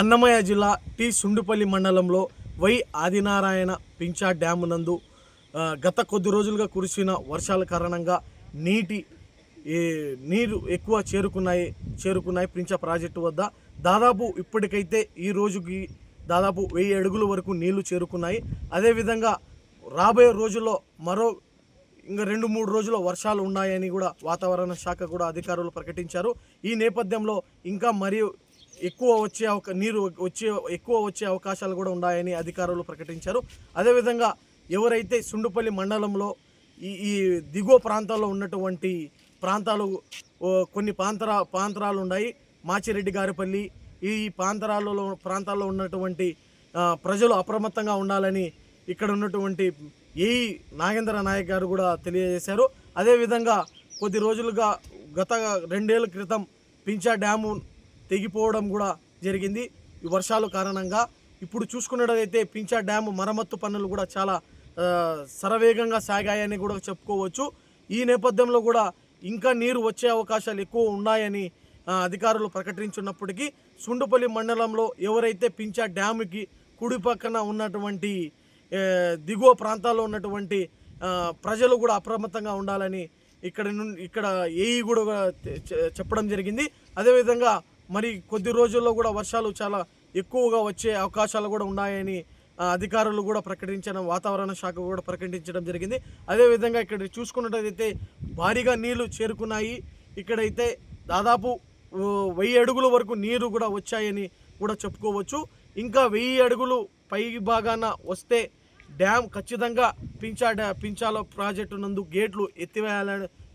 అన్నమయ్య జిల్లా టి. సుండుపల్లి మండలంలో why. Adinarayana Pincha dam నందు గత కొద్ది రోజులుగా కురిసిన వర్షాల కారణంగా నీటి నీరు ఎక్కువ చేరుకున్నాయి చేరుకున్నాయి పింఛా ప్రాజెక్టు వద్ద. దాదాపు ఇప్పటికైతే ఈ రోజుకి దాదాపు వెయ్యి అడుగుల వరకు నీళ్ళు చేరుకున్నాయి. అదేవిధంగా రాబోయే రోజుల్లో మరో ఇంకా రెండు మూడు రోజుల వర్షాలు ఉన్నాయని కూడా వాతావరణ శాఖ కూడా అధికారులు ప్రకటించారు. ఈ నేపథ్యంలో ఇంకా మరియు ఎక్కువ వచ్చే నీరు వచ్చే ఎక్కువ వచ్చే అవకాశాలు కూడా ఉన్నాయని అధికారులు ప్రకటించారు. అదేవిధంగా ఎవరైతే సుండుపల్లి మండలంలో ఈ ఈ దిగువ ప్రాంతాల్లో ఉన్నటువంటి ప్రాంతాలు కొన్ని ప్రాంతర ప్రాంతరాలు ఉన్నాయి. మాచిరెడ్డి గారిపల్లి ఈ ప్రాంతరాలలో ప్రాంతాల్లో ఉన్నటువంటి ప్రజలు అప్రమత్తంగా ఉండాలని ఇక్కడ ఉన్నటువంటి ఏఈ నాగేంద్ర నాయక్ గారు కూడా తెలియజేశారు. అదేవిధంగా కొద్ది రోజులుగా గత రెండేళ్ళ క్రితం పించా డ్యాము తెగిపోవడం కూడా జరిగింది. ఈ వర్షాలు కారణంగా ఇప్పుడు చూసుకున్నట్లయితే పించా డ్యాము మరమ్మత్తు పనులు కూడా చాలా సరవేగంగా శరవేగంగా సాగాయని కూడా చెప్పుకోవచ్చు. ఈ నేపథ్యంలో కూడా ఇంకా నీరు వచ్చే అవకాశాలు ఎక్కువ ఉన్నాయని అధికారులు ప్రకటించున్నప్పటికీ సుండుపల్లి మండలంలో ఎవరైతే పించా డ్యాముకి కుడి పక్కన ఉన్నటువంటి దిగువ ప్రాంతాల్లో ఉన్నటువంటి ప్రజలు కూడా అప్రమత్తంగా ఉండాలని ఇక్కడ నుండి ఇక్కడ ఏఈ కూడా చెప్పడం జరిగింది. అదేవిధంగా మరి కొద్ది రోజుల్లో కూడా వర్షాలు చాలా ఎక్కువగా వచ్చే అవకాశాలు కూడా ఉన్నాయని అధికారులు కూడా ప్రకటించడం వాతావరణ శాఖ కూడా ప్రకటించడం జరిగింది. అదేవిధంగా ఇక్కడ చూసుకున్నట్టయితే భారీగా నీళ్ళు చేరుకున్నాయి. ఇక్కడైతే దాదాపు వెయ్యి అడుగుల వరకు నీరు కూడా వచ్చాయని కూడా చెప్పుకోవచ్చు. ఇంకా వెయ్యి అడుగులు పై భాగాన వస్తే డ్యామ్ ఖచ్చితంగా పించా డ్యా పించాల ప్రాజెక్టు నందు గేట్లు ఎత్తివేయాల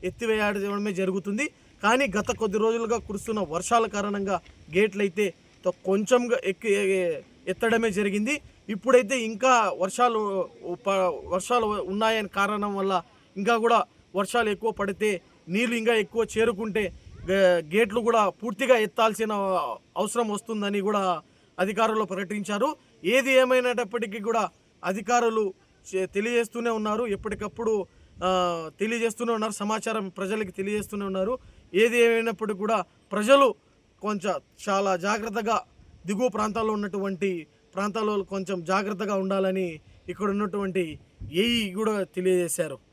ఎత్తివేయడమే జరుగుతుంది. కానీ గత కొద్ది రోజులుగా కురుస్తున్న వర్షాల కారణంగా గేట్లు అయితే కొంచెంగా ఎక్కి ఎత్తడమే జరిగింది. ఇప్పుడైతే ఇంకా వర్షాలు వర్షాలు ఉన్నాయని కారణం వల్ల ఇంకా కూడా వర్షాలు ఎక్కువ పడితే నీళ్ళు ఇంకా ఎక్కువ చేరుకుంటే గే- గేట్లు కూడా పూర్తిగా ఎత్తాల్సిన అవసరం వస్తుందని కూడా అధికారులు ప్రకటించారు. ఏది ఏమైనప్పటికీ కూడా అధికారులు తెలియజేస్తూనే ఉన్నారు. ఎప్పటికప్పుడు తెలియజేస్తూనే ఉన్నారు. సమాచారం ప్రజలకు తెలియజేస్తూనే ఉన్నారు. ఏది ఏమైనప్పటికీ కూడా ప్రజలు కొంచెం చాలా జాగ్రత్తగా దిగువ ప్రాంతాల్లో ఉన్నటువంటి ప్రాంతాల్లో కొంచెం జాగ్రత్తగా ఉండాలని ఇక్కడ ఉన్నటువంటి ఏఈ కూడా తెలియజేశారు.